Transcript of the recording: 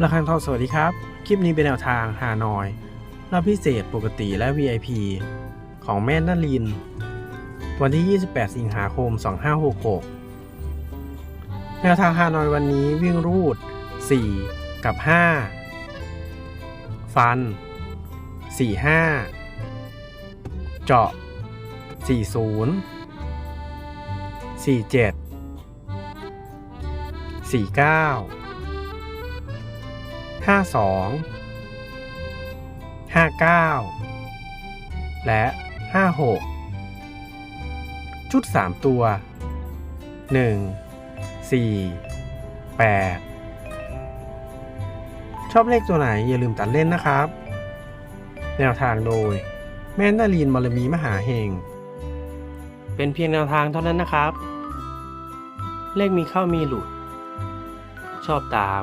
ระฆังทองสวัสดีครับ คลิปนี้เป็นแนวทางฮานอยรอบพิเศษปกติและ VIP ของแม่นาลิน วันที่ 28 สิงหาคม 2566 แนวทางฮานอยวันนี้วิ่งรูด 4 กับ 5 ฟัน 45 เจาะ 40 47 49 ห้าสองห้าเก้าและห้าหกชุดสามตัวหนึ่งสี่แปดชอบเลขตัวไหนอย่าลืมตัดเล่นนะครับ แนวทางโดย แม่นาลีนบารมีมหาเฮงเป็นเพียงแนวทางเท่านั้นนะครับ เลขมีเข้ามีหลุด ชอบตาม